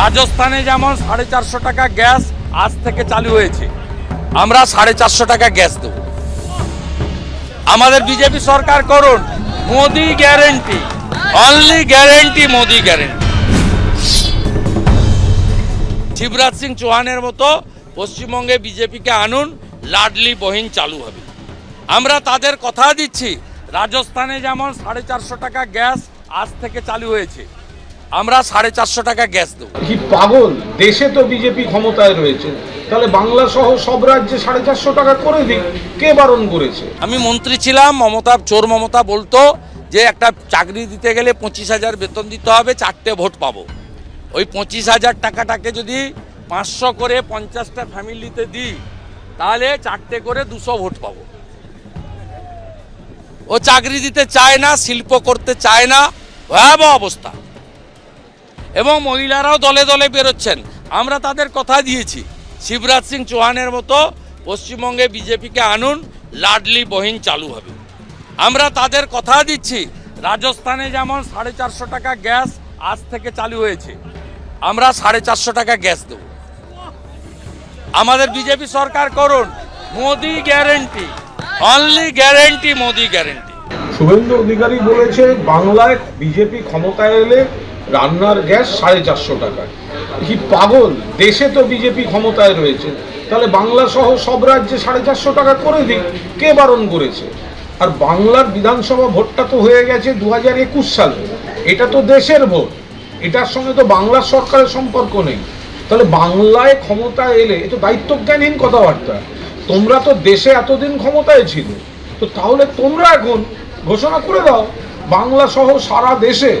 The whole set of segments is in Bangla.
রাজস্থানে যেমন সাড়ে চারশো টাকা গ্যাস আজ থেকে চালু হয়েছে, আমরা সাড়ে চারশো টাকা গ্যাস দেব। আমাদের বিজেপি সরকার করুন, Modi guarantee only guarantee Modi guarantee Shivraj Singh চৌহানের মতো পশ্চিমবঙ্গে বিজেপিকে আনুন, লাডলি বহিন চালু হবে। আমরা তাদের কথা দিচ্ছি, রাজস্থানে যেমন সাড়ে চারশো টাকা গ্যাস আজ থেকে চালু হয়েছে আমরা সাড়ে চারশো টাকা গ্যাস দেবো। কি পাগল? দেশে তো বিজেপি ক্ষমতায় রয়েছে। তাহলে বাংলা সহ সব রাজ্যে সাড়ে চারশো টাকা করে দিক কে বারণ করেছে? আমি মন্ত্রী ছিলাম মমতা চোর মমতা বলতো যে একটা চাকরি দিতে গেলে পঁচিশ হাজার বেতন দিতে হবে চারটে ভোট পাবো। ওই পঁচিশ হাজার টাকাটাকে যদি পাঁচশো করে পঞ্চাশটা ফ্যামিলিতে দিই তাহলে চারটে করে দুশো ভোট পাবো। ও চাকরি দিতে চায় না শিল্প করতে চায় না ভয়াবহ অবস্থা। এবং মহিলারাও দলে দলে বেরোচ্ছেন। আমরা তাদের কথা দিয়েছি। শিবরাজ সিং চৌহানের মতো পশ্চিমবঙ্গে বিজেপিকে আনুন, লাডলি বহিন চালু হবে। আমরা তাদের কথা দিচ্ছি, রাজস্থানে যেমন সাড়ে চারশো টাকা গ্যাস আজ থেকে চালু হয়েছে, আমরা সাড়ে চারশো টাকা গ্যাস দেব। আমাদের বিজেপি সরকার করুন, Modi guarantee only guarantee Modi guarantee Suvendu Adhikari বলেছে, বাংলায় বিজেপি ক্ষমতায় এলে রান্নার গ্যাস সাড়ে চারশো টাকা। কি পাগল? দেশে তো বিজেপি ক্ষমতায় রয়েছে। তাহলে বাংলা সহ সব রাজ্যে সাড়ে চারশো টাকা করে দিক। কে বারণ করেছে? আর বাংলার বিধানসভা ভোটটা তো হয়ে গেছে দু হাজার একুশ সালে। এটা তো দেশের ভোট। এটার সঙ্গে তো বাংলার সরকারের সম্পর্ক নেই। তাহলে বাংলায় ক্ষমতা এলে, এ তো দায়িত্বজ্ঞানহীন কথাবার্তা। তোমরা তো দেশে এতদিন ক্ষমতায় ছিল। তো তাহলে তোমরা এখন ঘোষণা করে দাও, বাংলা সহ সারা দেশে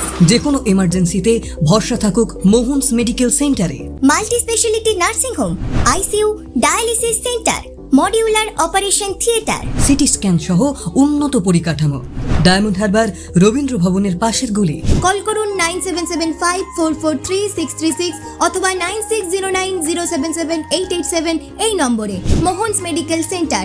যে কোনো এমার্জেন্সিতে ভরসা থাকুক মোহনস মেডিকেল সেন্টারে। Multi speciality nursing home ICU dialysis centre modular operation theatre. CT scan সহ উন্নত পরিকাঠামো। ডায়মন্ড হারবার রবীন্দ্র ভবনের পাশের গলি। কল করুন nine seven seven five four four three six three six অথবা nine six zero nine zero seven seven eight eight seven এই নম্বরে। Mohan's medical centre.